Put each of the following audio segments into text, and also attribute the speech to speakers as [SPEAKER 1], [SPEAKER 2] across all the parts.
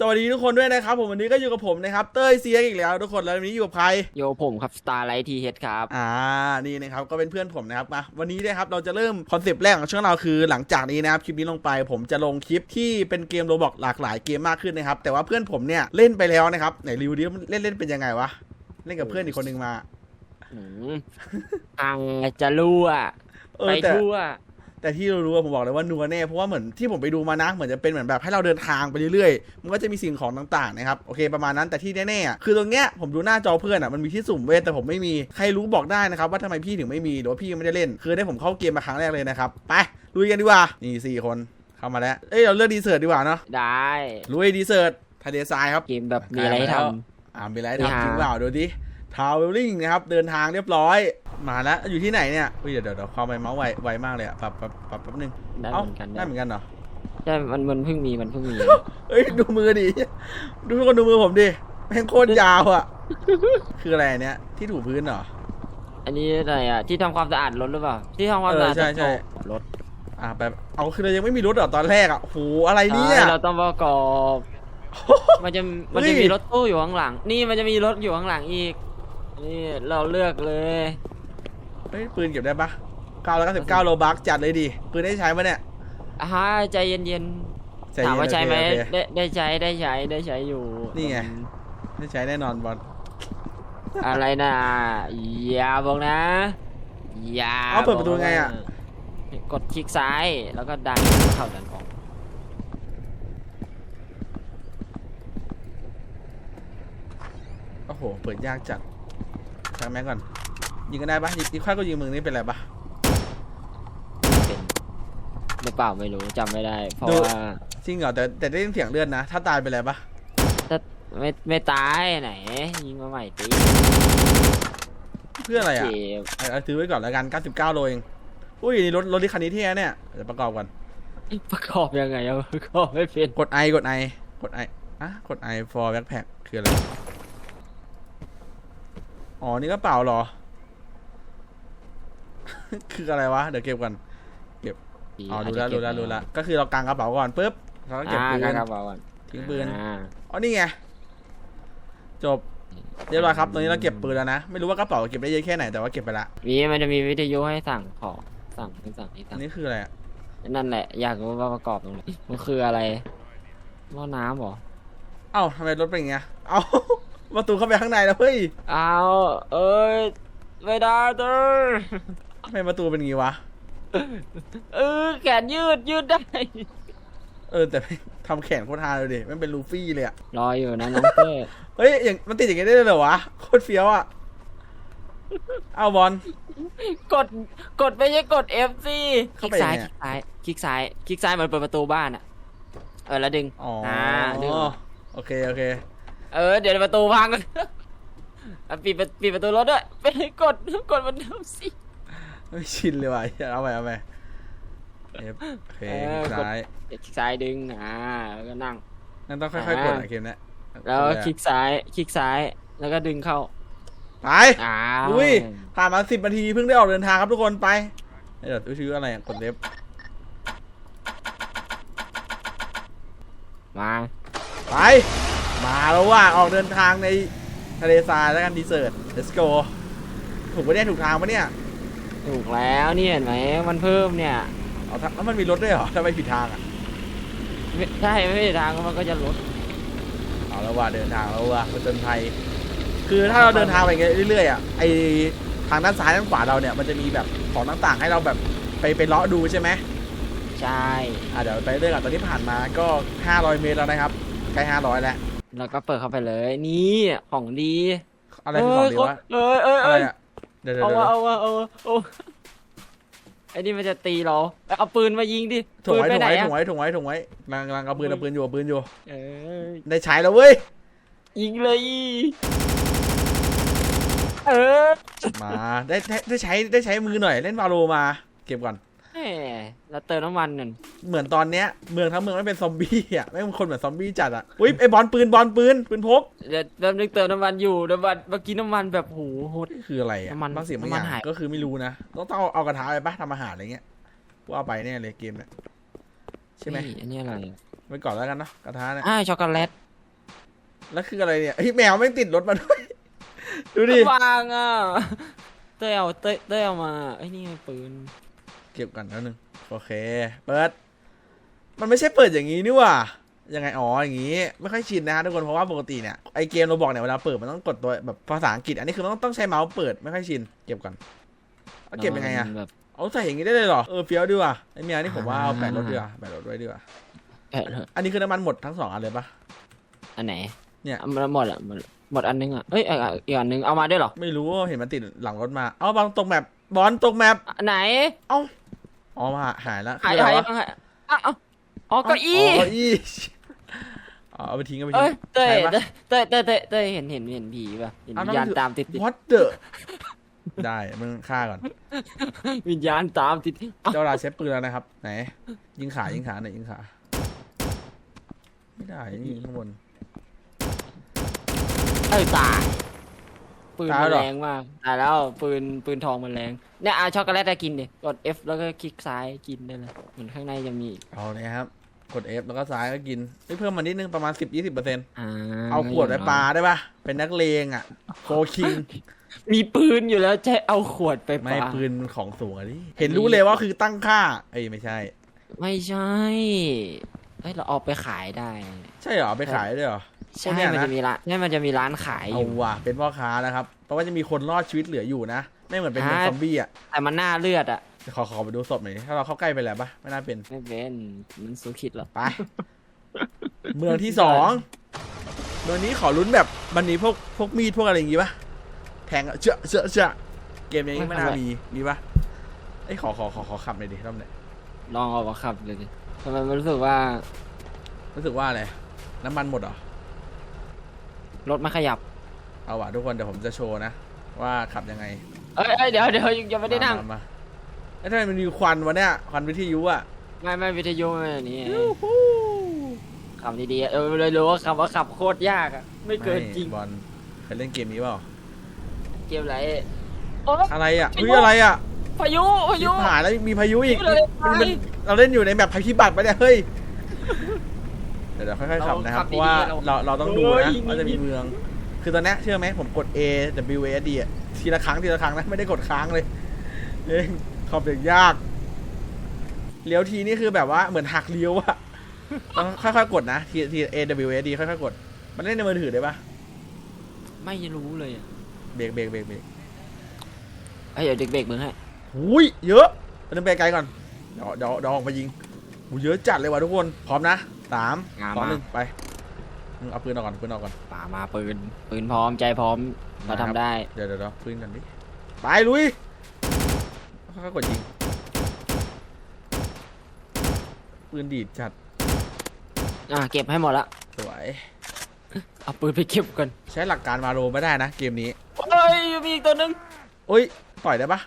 [SPEAKER 1] สวัสดีทุกคนด้วยนะครับผมวันนี้ก็อยู่กับผมนะครับเต้ยเซียกอีกแล้ว ทุกคนแล้ววันนี้อยู่กับใคร
[SPEAKER 2] โยผมครับสตาร์ไลท์ทีเฮดครับ
[SPEAKER 1] อ่านี่นะครับก็เป็นเพื่อนผมนะครับมาวันนี้นะครับเราจะเริ่มคอนเซปต์แรกของช่องเราคือหลังจากนี้นะครับคลิปนี้ลงไป ผมจะลงคลิปที่เป็นเกมโรบอกหลากหลายเกมมากขึ้นนะครับแต่ว่าเพื่อนผมเนี่ยเล่นไปแล้วนะครับไหนรีวิวดิเล่นเล่นเป็นยังไงวะเล่นกับเพื่อนอีกคนหนึ่งมา
[SPEAKER 2] อืมอังจะรั่ว
[SPEAKER 1] เอ
[SPEAKER 2] ไป
[SPEAKER 1] อแต่
[SPEAKER 2] ทั่ว
[SPEAKER 1] แต่ที่รู้ๆอะผมบอกเลยว่านัวแน่เพราะว่าเหมือนที่ผมไปดูมานะเหมือนจะเป็นเหมือนแบบให้เราเดินทางไปเรื่อยๆมันก็จะมีสิ่งของต่างๆนะครับโอเคประมาณนั้นแต่ที่แน่ๆอะคือตรงเนี้ยผมดูหน้าจอเพื่อนอะมันมีที่สุ่มเว้ยแต่ผมไม่มีใครรู้บอกได้นะครับว่าทำไมพี่ถึงไม่มีหรือว่าพี่ยังไม่ได้เล่น คือได้ผมเข้าเกมมาครั้งแรกเลยนะครับไปลุยกันดีกว่านี่สี่คนเข้ามาแล้วเอ้ยเราเลือกดีเซิร์ตดีกว่าเนาะ
[SPEAKER 2] ได้
[SPEAKER 1] ลุยดีเซิร์ตทะเลทรายครับ
[SPEAKER 2] เกมแบบมีอะไรให้ท
[SPEAKER 1] อ่ามีอะไรให้
[SPEAKER 2] นี่
[SPEAKER 1] ทำ
[SPEAKER 2] ฮะ
[SPEAKER 1] จริงเปล่าดูดิ ทาวเวลลิ่งนะครับ เดินทางเรียบร้อย มาแล้ว อยู่ที่ไหนเนี่ยอุ้ยเดี๋ยวเดี๋ยวเดี๋ยวความไวเมาส์ไวไวมากเลยอะปรับปรับปรับแป๊บนึงำ
[SPEAKER 2] ได้
[SPEAKER 1] เอ้า
[SPEAKER 2] เหมือนกัน
[SPEAKER 1] ได้เหมือนกันเหรอ
[SPEAKER 2] ใช่มันมันเพิ่งมีมันเพิ่งมี
[SPEAKER 1] เอ้ยดูมือดิ ดูทุกคนดูมือผมดิแม่งโคตรยาวอะ คืออะไรเนี้ยที่ถูพื้นเหรอ
[SPEAKER 2] อันนี้อะไรอะที่ทำความสะอาดรถหรือเปล่า ที่ทำความ
[SPEAKER 1] เออ
[SPEAKER 2] สะอาด
[SPEAKER 1] ใช่ใช่
[SPEAKER 2] รถ
[SPEAKER 1] อ่าแบบเอาคือเรายังไม่มีรถเหรอตอนแรกอะโหอะไรเนี่ย
[SPEAKER 2] ใช่เราต้องประกอบ มันจะมันจะ
[SPEAKER 1] เฮ้ย
[SPEAKER 2] มีรถตู้อยู่ข้างหลัง นี่มันจะมีรถอยู่ข้างหลังอีก นี่เราเลือกเลย
[SPEAKER 1] เฮ้ยปืนเก็บได้ปะเก้าร้อยเก้าสิบเก้าโลบักจัดเลยดิปืนได้ใช้ปะเนี่ย
[SPEAKER 2] อ่าใจเย็น
[SPEAKER 1] ใจ
[SPEAKER 2] ๆ
[SPEAKER 1] เย็น
[SPEAKER 2] ถามว่าใช้ไหม
[SPEAKER 1] โอเคโอเค
[SPEAKER 2] ได้ได้ใช้ได้ใช้ได้ใช้อยู่
[SPEAKER 1] นี่ไงได้ใช้แน่นอนบอล
[SPEAKER 2] อะไรนะอย่าบอกนะอย่า
[SPEAKER 1] เอาเปิดประตูไงอะ
[SPEAKER 2] กดคลิกซ้ายแล้วก็ดันเข้าดันออก
[SPEAKER 1] โอ้โหเปิดยากจัดช่างแม่งก่อน ยิงกันได้ปะยิงยิงค่อยก็ยิงมึงนี่เป็นไรปะ
[SPEAKER 2] เป็นหรือเปล่าไม่รู้จำไม่ได้ เพราะ
[SPEAKER 1] ดู
[SPEAKER 2] ว่า
[SPEAKER 1] จริงเหรอแต่แต่ได้ยินเสียงเลือดนะ ถ้าตายเป็นไรปะ
[SPEAKER 2] ถ้าไม่ไม่ตายไหน ยิงมาใหม่ตี
[SPEAKER 1] เพื่ออะไรอะ
[SPEAKER 2] เจ็บ
[SPEAKER 1] เอาเอาซื้อไว้ก่อนแล้วกัน 99 โลเอง อุ้ยนี่รถรถที่คันนี้ที่เนี่ยเดี๋ยวประกอบก่อน
[SPEAKER 2] ประกอบยังไงอะประกอบไม่เป็น
[SPEAKER 1] กด I กด I กด I อะกด I for backpack คืออะไร อ๋อ นี่ก็เปล่าเหรอ คืออะไรวะ เดี๋ยวเก็บก่อนอ๋อ ดูแล้วดูแล้วดูแล้วก็คือเรากางกระเป๋าก่อนปุ๊บเราก็เก็บ
[SPEAKER 2] อ่า
[SPEAKER 1] ปืน
[SPEAKER 2] กางกระเป๋าก่อน
[SPEAKER 1] ทิ้งปืน
[SPEAKER 2] อ่า
[SPEAKER 1] อ๋อ นี่ไง จบ เรียบร้อยครับตอนนี้เราเก็บปืนแล้วนะ ไม่รู้ว่ากระเป๋าเก็บได้เยอะแค่ไหน แต่ว่าเก็บไปละ
[SPEAKER 2] มีมันจะมีวิทยุให้สั่งของ สั่งให้สั่งให้
[SPEAKER 1] อั
[SPEAKER 2] สั่
[SPEAKER 1] น
[SPEAKER 2] ง
[SPEAKER 1] นี้คืออะไรอะ
[SPEAKER 2] นั่นแหละ อยากรู้ว่าประกอบตรงไหนมันคืออะไรหม้อน้ำเหรอ
[SPEAKER 1] เอ้าทำไมรถเป็นอย่างเงี้ย เอ้า ประตูเข้าไปข้างในแล้วเฮ้ย
[SPEAKER 2] เอาเอ้ยไม่ได้เด้อ
[SPEAKER 1] ทำไมประตูเป็นอย่างงี้วะ
[SPEAKER 2] เออแขนยืดยืดได้
[SPEAKER 1] เออแต่ทำแขนโคตรฮาเลยดิมันเป็นลูฟี่เลยอะ
[SPEAKER 2] รออยู่นะน้องเต้
[SPEAKER 1] เฮ้ยอย่างมันติดอย่างงี้ได้เลยเหรอวะโคตรเฟี้ยวอะเอาบอล
[SPEAKER 2] กดกดไม่ใช่กด F สิค
[SPEAKER 1] เข้า
[SPEAKER 2] ลิก
[SPEAKER 1] ไป
[SPEAKER 2] ซ้าย
[SPEAKER 1] ยัง
[SPEAKER 2] ค
[SPEAKER 1] ไง
[SPEAKER 2] ลิกซ้ายคลิกซ้ายคลิกซ้ายเหมือนเปิดประตูบ้านอะเออแล้วดึง
[SPEAKER 1] อ๋ออ่
[SPEAKER 2] ดึง
[SPEAKER 1] โอเคโอเค
[SPEAKER 2] เออ เดี๋ยวประตูพังกันอะปิดประปิดประตูรถด้วยไปกดกดมันเดิมสิ
[SPEAKER 1] ไม่ชินเลยว่ะเอาไปเอาไปเอฟโอเค
[SPEAKER 2] เออ
[SPEAKER 1] คลิกซ้าย
[SPEAKER 2] เดี๋ยวคลิกซ้ายดึงอ่าแล้วก็นั่ง
[SPEAKER 1] งั้นต้องค่อยๆกด
[SPEAKER 2] อ่า
[SPEAKER 1] อะเกมเนี้ย
[SPEAKER 2] แล้วคลิกซ้ายคลิกซ้ายแล้วก็ดึงเข้า
[SPEAKER 1] ไป
[SPEAKER 2] อ้าว
[SPEAKER 1] ลุยผ่านมาสิบนาทีเพิ่งได้ออกเดินทางครับทุกคนไปเดี๋ยวดูชื่ออะไรอะกดเล็บ
[SPEAKER 2] มา
[SPEAKER 1] ไป มาแล้วว่าออกเดินทางในทะเลทรายแล้วกันดีเซิร์ต let's go ถูกปะเนี่ยถูกทางปะเนี่ย
[SPEAKER 2] ถูกแล้วนี่เห็นไหมมันเพิ่มเนี่ย
[SPEAKER 1] เอาทางแล้วมันมีรถด้วยเหรอทำไมผิดทางอะ
[SPEAKER 2] ไม่ใช่ไม่ได้ทางมันก็จะลด
[SPEAKER 1] เอาแล้วว่าเดินทางแล้วว่าผจญภัยคือถ้าเราเดินทางไปอย่างเงี้ยเรื่อยๆอะไอทางด้านซ้ายด้านขวาเราเนี่ยมันจะมีแบบของต่างๆ ให้เราแบบไปไปเลาะดูใช่ไหม
[SPEAKER 2] ใช่
[SPEAKER 1] อะเดี๋ยวไปเรื่อยๆกันตอนที่ผ่านมาก็ 500 เมตรแล้วนะครับใกล้500 แล้ว
[SPEAKER 2] แล้วก็เปิดเข้าไปเลย นี่ของดี
[SPEAKER 1] อะไรคือของดีวะ
[SPEAKER 2] เอ้ยเอ้ย
[SPEAKER 1] อะไร
[SPEAKER 2] เอ้ย
[SPEAKER 1] อะเดี๋ยวเดี๋ย
[SPEAKER 2] เอา
[SPEAKER 1] วเดี๋ยว
[SPEAKER 2] วะเอาวะเอาวะเอาไอ้นี่มันจะตีเราเอาปืนมายิงดิ
[SPEAKER 1] ถุง
[SPEAKER 2] ปืน
[SPEAKER 1] ไว้
[SPEAKER 2] ไป
[SPEAKER 1] ถุง
[SPEAKER 2] ไหน
[SPEAKER 1] ไว้
[SPEAKER 2] อะ
[SPEAKER 1] ถุงไว้ถุงไว้ถุงไว้กำลังกำลังเอาปืนเอาปืนอยู่เอาปืนอยู่
[SPEAKER 2] เออ
[SPEAKER 1] ได้ใช้แล้วเว้ย
[SPEAKER 2] ยิงเลยเออ
[SPEAKER 1] มาได้ได้ได้ใช้ได้ใช้มือหน่อยเล่นวาโลมา เก็บก่อน
[SPEAKER 2] แหมเราเติมน้ำมันกัน
[SPEAKER 1] เหมือนตอนเนี้ยเมืองทั้งเมืองไม่เป็นซอมบี้อะไม่เป็นคนเหมือนซอมบี้จัดอะอุ้ยไอบอลปืนบอลปืนปืนพก
[SPEAKER 2] เดี๋ยวแป๊บนึงเติมน้ำมันอยู่น้ำมันเมื่อกี้น้ำมันแบบโหโหด
[SPEAKER 1] นี่คืออะไรอะ
[SPEAKER 2] น้ำมัน
[SPEAKER 1] บางสิ่งบางอ
[SPEAKER 2] น้ำมัน
[SPEAKER 1] ย่าง
[SPEAKER 2] หาย
[SPEAKER 1] ก็คือไม่รู้นะต้องต้องเอาเอากระทะไปปะทำอาหารอะไรเงี้ยว่าเอาไปแน่เลยเกมเนี่ยใช่ไหม
[SPEAKER 2] นี่อันนี้อะไรอะ
[SPEAKER 1] ไว้ก่อนแล้วกันเนาะกระทะเนี่ย
[SPEAKER 2] อ่าช็อกโกแลต
[SPEAKER 1] แล้วคืออะไรเนี่ยเฮ้ยแมวไม่งติดรถมาด้วย ดูดิ
[SPEAKER 2] วางอะเต้ยเอาเต้ยเต้ยเอามาไอ้ยนี่ไงปืน
[SPEAKER 1] เก็บก่อนแล้วนึงโอเค เปิด มันไม่ใช่เปิดอย่างนี้นี่หว่ายังไงอ๋ออย่างนี้ ไม่ค่อยชินนะฮะทุกคนเพราะว่าปกติเนี่ยไอเกมเราบอกเนี่ยเวลาเปิดมันต้องกดตัวแบบภาษาอังกฤษ อันนี้คือมันต้องต้องใช้เมาส์เปิดไม่ค่อยชินเก็บก่อนเอาเก็บยังไงอะ
[SPEAKER 2] แบบ
[SPEAKER 1] เอาใส่อย่างนี้ได้เลยเหรอเออเฟี้ยวดีว่ะไอเมียนี่ผมว่าเอา
[SPEAKER 2] อ่า
[SPEAKER 1] แปะรถดีกว่าแปะรถด้วยดีกว่า
[SPEAKER 2] เออ
[SPEAKER 1] อันนี้คือน้ำมันหมดทั้งสองอันเลยปะ
[SPEAKER 2] อันไหน
[SPEAKER 1] เนี่ย
[SPEAKER 2] อามันหมดอะหมดหมดอันนึงอะเอ้ยเอาเอาอีกอันนึงเอามาด้วยเหรอ
[SPEAKER 1] ไม่รู้เห็นมันติดหลังรถมาเอาบางตกแมปบอลตกแมป
[SPEAKER 2] อันไหน
[SPEAKER 1] เอา อ๋อมาหายแล้ว
[SPEAKER 2] หาย
[SPEAKER 1] คือ
[SPEAKER 2] หาย
[SPEAKER 1] อะไรวะ
[SPEAKER 2] หายอะเอาอ๋อเก้าอี้
[SPEAKER 1] เก้าอี้อ๋อเอาไปทิ้งเอาไปทิ้
[SPEAKER 2] เอ้ย
[SPEAKER 1] ง
[SPEAKER 2] เต้ย
[SPEAKER 1] ใช่ปะ
[SPEAKER 2] เต้ยเต้ยเต้ยเต้ยเห็นเห็นเห็นผีป่ะเห็น
[SPEAKER 1] เอา
[SPEAKER 2] วิญญาณ
[SPEAKER 1] นั่นคือ
[SPEAKER 2] ตามติดติด
[SPEAKER 1] what the ได้มึงฆ่าก่อน
[SPEAKER 2] วิญญาณตามติดติดเอา
[SPEAKER 1] เจ้าลาเชฟปืนแล้วนะครับ ไหน ยิงขายิงขาหน่อยยิงขา ไม่ได้ยิงข้างบน
[SPEAKER 2] เอ้ยตาย ปืน
[SPEAKER 1] ตาย
[SPEAKER 2] มัน
[SPEAKER 1] เหรอ
[SPEAKER 2] แรงมากตายแล้วปืนปืนทองมันแรงเนี่ยเอาช็อกโกแลตจะกินดิกด F แล้วก็คลิกซ้ายกินได้เลยเหมือนข้างในจะมี
[SPEAKER 1] เอาเลยครับ กด F แล้วก็ซ้ายก็กินเฮ้ยเพิ่มมานิดนึงประมาณ 10-20%เปอร์เซ็นต์
[SPEAKER 2] อ่า
[SPEAKER 1] เอาขวดไปปาได้ปะเป็นนักเลงอะโคคิง
[SPEAKER 2] มีปืนอยู่แล้วจะเอาขวดไป
[SPEAKER 1] ไม่
[SPEAKER 2] ปา
[SPEAKER 1] ปืนมันของสูงอะดิเห็นรู้เลยว่าคือตั้งค่า เอ้ยไม่ใช่
[SPEAKER 2] ไม่ใช่เฮ้ยเราเอาไปขายได้
[SPEAKER 1] ใช่เหรอ ไปขายด้วยเหรอ
[SPEAKER 2] ใช่
[SPEAKER 1] พวกเนี้ยนะ
[SPEAKER 2] มันจะมีร้านใช่มันจะมีร้านขายอ
[SPEAKER 1] เอา
[SPEAKER 2] ยู่
[SPEAKER 1] ว่ะเป็นพ่อค้านะครับเพราะว่าจะมีคนรอดชีวิตเหลืออยู่นะไม่เหมือนเป็น
[SPEAKER 2] ฮะ
[SPEAKER 1] ซอมบี้อะ
[SPEAKER 2] แต่มันหน้าเลือดอะ
[SPEAKER 1] ขอขอไปดูศพหน่อยดิถ้าเราเข้าใกล้ไปแล้วปะไม่น่าเป็น
[SPEAKER 2] ไม่เป็นมันสูคิดหรอก
[SPEAKER 1] ไป เมืองที่สองเมืองนี้ขอลุ้นแบบมันมีพวกพวกมีดพวกอะไรอย่างงี้ปะแทงอะเจาะเจาะเจาะเกมนี้ไม่น่ามีมีปะไอ้ยขอขอขอขอขับหน่อยดิรอบเนี้ย
[SPEAKER 2] ลองเอามาขับเลยดิทำไมมันรู้สึกว่า
[SPEAKER 1] รู้สึกว่าอะไรน้ำมันหมดเหรอ
[SPEAKER 2] รถไม่ขยับ
[SPEAKER 1] เอาว่ะทุกคนเดี๋ยวผมจะโชว์นะ ว่าขับยังไง
[SPEAKER 2] เอ้ยเอ้ยเดี๋ยวเดี๋ยวยังไม่ได้นั่ง
[SPEAKER 1] มามาไอ้ยทำไมมันมีควันวะเนี่ยควันวิทยุอะ
[SPEAKER 2] ไม่ไม่วิทยุไม่อันนี้ขับดีๆอะเออเลยรู้ว่าขับว่าขับโคตรยากอะไม่เกินจริง
[SPEAKER 1] บอลเคยเล่นเกมนี้เปล่า
[SPEAKER 2] เกมอะไรโอ๊ย
[SPEAKER 1] อะไรอะ
[SPEAKER 2] ไม่
[SPEAKER 1] อุ้
[SPEAKER 2] รู้
[SPEAKER 1] ยอะไรอะ
[SPEAKER 2] พายุพายุ
[SPEAKER 1] ผ่านแล้วมีพายุอีก
[SPEAKER 2] ไม่เลย
[SPEAKER 1] มัน
[SPEAKER 2] ไป
[SPEAKER 1] มันเราเล่นอยู่ในแบบภัยพิบัติปะเนี่ยเฮ้ย เดี๋ยวเดี๋ยวค่อยๆขับนะครับ
[SPEAKER 2] เราขับ
[SPEAKER 1] เพราะว่า
[SPEAKER 2] ดีๆ
[SPEAKER 1] เราเราต้องดู
[SPEAKER 2] โอ้ย
[SPEAKER 1] นะ
[SPEAKER 2] มี
[SPEAKER 1] ว่าจะมี
[SPEAKER 2] มี
[SPEAKER 1] เมือง คือตอนเนี้ยเชื่อไหมผมกด A W A S D อะทีละครั้งทีละครั้งนะไม่ได้กดค้างเลยเองขับอย่างยากเลี้ยวทีนี่คือแบบว่าเหมือนหักเลี้ยวอะต้องค่อยๆกดนะทีที A W A S D ค่อยๆกด มันเล่นในมือถือได้ปะ
[SPEAKER 2] ไม่รู้เลยอะ
[SPEAKER 1] เบรกเบรกเบรกเบรก
[SPEAKER 2] เอ้ยเดี๋ยวเด็กเบรกมือให้
[SPEAKER 1] หุยเยอะไปนึงไปไกลก่อนเดี๋ยวเดี๋ยวเดี๋ยวออกมายิงหูเยอะจัดเลยว่ะทุกคนพร้อมนะ สาม
[SPEAKER 2] งาม
[SPEAKER 1] สอง
[SPEAKER 2] มา
[SPEAKER 1] หนึ่งไปมึงเอาปืนออกก่อนปืนออกก่อน
[SPEAKER 2] ป่ามาปืน ปืนพร้อมใจพร้อม เราทำได้
[SPEAKER 1] เดี๋ยวเดี๋ยวเดี๋ยวปืนกันดิไปลุยค่อยๆกดยิงปืนดีดจัด
[SPEAKER 2] อะเก็บให้หมดละ
[SPEAKER 1] สวย
[SPEAKER 2] เอาปืนไปเก็บก่อน
[SPEAKER 1] ใช้หลักการมาโรไม่ได้นะเกมนี้
[SPEAKER 2] เอ้ยมีอีกตัวหนึง
[SPEAKER 1] โอ้ยต่อยได้ปะ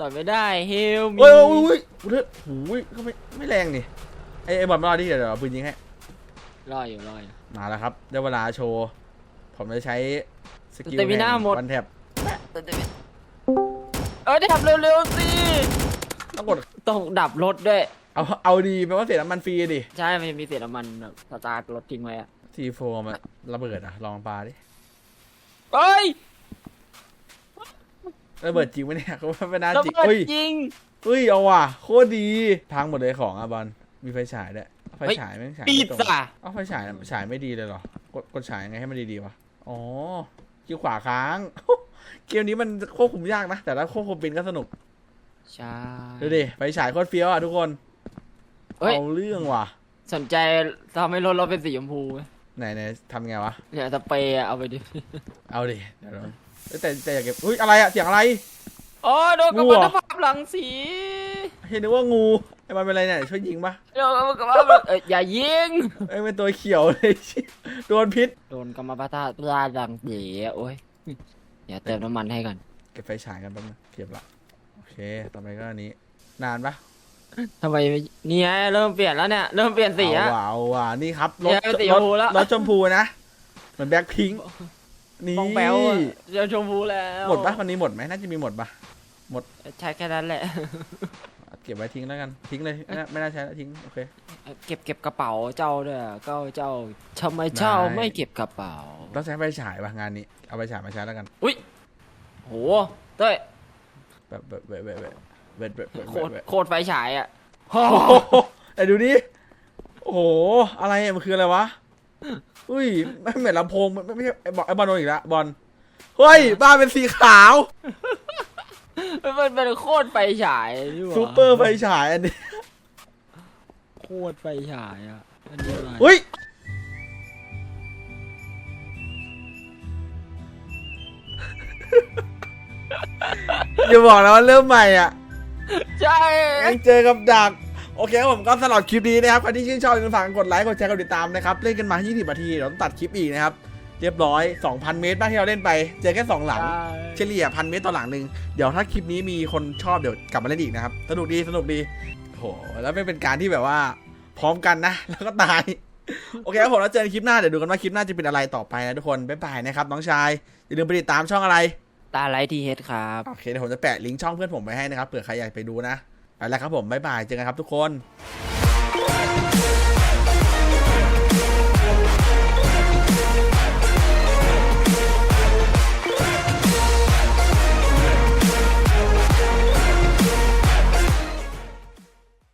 [SPEAKER 2] ต่อยไม่ได้เฮลมี
[SPEAKER 1] โอ้ยโอ้ยโอ้ยกูเลือดหูยก็ไม่ไม่แรงนี่ ไอ้ไอ้บอลมารอดิเดี๋ยวเดี๋ยวเอาปืนยิงให้
[SPEAKER 2] รออยู่รออยู่
[SPEAKER 1] มาแล้วครับ ได้เวลาโชว์ ผมจะใช้สกิล
[SPEAKER 2] แต่มีหน้าหมด
[SPEAKER 1] วันแท็บ
[SPEAKER 2] เอ้ยดับเร็วๆสิ
[SPEAKER 1] ต้องกด
[SPEAKER 2] ต้องดับรถด้วย
[SPEAKER 1] เอา เอาดีแปลว่าเสียน้ำมันฟรีดิ
[SPEAKER 2] ใช่มันจะมีเศษน้ำมันแบบสตาร์ทรถทิ้งไว้อะ
[SPEAKER 1] ทีโฟมันระเบิดอะ ลองปาดิ
[SPEAKER 2] เอ้ย
[SPEAKER 1] ระเบิดจริงไหมเนี่ยเขาว่าไม่น่า
[SPEAKER 2] ระ
[SPEAKER 1] จริง
[SPEAKER 2] เบิด
[SPEAKER 1] เฮ้ย
[SPEAKER 2] จริง
[SPEAKER 1] เฮ้ยเอาว่ะ โคตรดี พังหมดเลยของอะบอล มีไฟฉายด้วยไฟ
[SPEAKER 2] เฮ้ย
[SPEAKER 1] ฉายแม่งฉาย
[SPEAKER 2] ปิ
[SPEAKER 1] ไม่
[SPEAKER 2] ด
[SPEAKER 1] ตรง
[SPEAKER 2] ซะ
[SPEAKER 1] เอาไฟฉายฉายไม่ดีเลยเหรอกดกดฉายยังไงให้มันดีๆวะอ๋อคิวขวาค้าง เกมนี้มันควบคุมยากนะ แต่ถ้าควบคุมเป็นก็สนุก
[SPEAKER 2] ใช่
[SPEAKER 1] ดูดิไฟฉายโคตรเฟี้ยวอะทุกคน
[SPEAKER 2] เฮ้ย
[SPEAKER 1] เอาเรื่องว่ะ
[SPEAKER 2] สนใจทำให้รถเราเป็นสีชมพูไหม
[SPEAKER 1] ไหนไหนทำไงวะ
[SPEAKER 2] เดี๋ยวสเปรย์อะเอาไปดิ
[SPEAKER 1] เอาดิเดี๋ยวเราเอ้ยแต่แต่อยากเก็บอุ้ยอะไรอะเสียงอะไร
[SPEAKER 2] อ๋อโดนกระ
[SPEAKER 1] งู
[SPEAKER 2] บะ
[SPEAKER 1] เหรอ
[SPEAKER 2] ภาพหลังสี
[SPEAKER 1] เห็นนึกว่างูไอ้มันเป็นอะไรเนี่ยช่วยยิงปะ
[SPEAKER 2] โดนกระบะเอ้ยอย่ายิง
[SPEAKER 1] ไอ้ยเป็นตัวเขียวเลย โดนพิษ
[SPEAKER 2] โดนกรรมปตาลาดังเสียโอ้ยเดี๋ยวเติมน้ำมันให้ก่อน
[SPEAKER 1] เก็บไฟฉายกันแป๊บนึงเก็บละโอเคต่อไปก็อันนี้ นานปะ
[SPEAKER 2] ทำไมไม่เนี่ยเริ่มเปลี่ยนแล้วเนี่ย เริ่มเปลี่ยนสี
[SPEAKER 1] เอา
[SPEAKER 2] อะ
[SPEAKER 1] ว่ะเอาว่ะนี่ครับรถ
[SPEAKER 2] เนี่ยเป็นสี
[SPEAKER 1] ร
[SPEAKER 2] ช
[SPEAKER 1] ถ
[SPEAKER 2] มพูแล้ว
[SPEAKER 1] รถชมพูนะ เหมือนแบ็คพิงค์นี่
[SPEAKER 2] ปองแป๊วอะเดี๋ยวชมพูแล้ว
[SPEAKER 1] หมดปะวันนี้หมดไหมน่าจะมีหมดปะ
[SPEAKER 2] ใช้แค่นั้นแหละ
[SPEAKER 1] เก็บไว้ทิ้งแล้วกันทิ้งเลยไม่น่าไม่น่าใช้แล้วทิ้งโอเค
[SPEAKER 2] เก็บเก็บกระเป๋าเจ้าด้วยอะเจ้าเจ้าทำไมเจ้า
[SPEAKER 1] ได้
[SPEAKER 2] ไม่เก็บกระเป๋า
[SPEAKER 1] ต้องใช้ไฟฉายป่ะงานนี้เอาไฟฉายมาใช้แล้วกัน
[SPEAKER 2] อุ้ยโหเต้ย
[SPEAKER 1] แบบแบบแบบแบบแบบแบบแบบแบบ
[SPEAKER 2] โคตร
[SPEAKER 1] แบบ
[SPEAKER 2] โคตรไฟฉายอะ
[SPEAKER 1] โอ้โหไอ้ดูนี่โอ้โหอะไรอะมันคืออะไรวะอุ้ยไม่เหมือนลำโพงไม่ไม่ใช่ไอ้บอลไอ้บอลโดนอีกแล้วบอลเฮ้ยบ้านเป็นสีขาว
[SPEAKER 2] มันเป็นโคตรไฟฉายนี่หว่า
[SPEAKER 1] ซูเปอร์ไฟฉายอันนี้
[SPEAKER 2] โคตรไฟฉายอะอันนี้อะไร
[SPEAKER 1] อุ้ยอย่าบอกนะว่าเริ่มใหม่อะ
[SPEAKER 2] ใช่
[SPEAKER 1] ยังเจอกับดัก โอเคครับผมก็สำหรับคลิปนี้นะครับใครที่ชื่นชอบอย่าลืมฝากกดไลค์กดแชร์กดติดตามนะครับ เล่นกันมา 20นาทีเดี๋ยวต้องตัดคลิปอีกนะครับ เรียบร้อย 2,000 เมตรบ้างที่เราเล่นไป เจอแค่ 2 หลัง เฉลี่ยพันเมตรต่อหลังหนึ่งเดี๋ยวถ้าคลิปนี้มีคนชอบเดี๋ยวกลับมาเล่นอีกนะครับ สนุกดีสนุกดีโหแล้วไม่เป็นการที่แบบว่าพร้อมกันนะ แล้วก็ตาย โอเคครับผมแล้วเจอกันคลิปหน้าเดี๋ยวดูกันว่าคลิปหน้าจะเป็นอะไรต่อไปนะทุกคนบ๊ายบายนะครับน้องชายอย่าลืมไปติดตามช่องอะไร
[SPEAKER 2] ตาไลท์ทีเฮดครับ
[SPEAKER 1] โอเคเดี๋ยวผมจะแปะลิงก์ช่องเพื่อนผมไว้ให้นะครับเผื่อใครอยากไปดูนะไปแล้วครับผมบ๊ายบายเจอกันครับทุกคน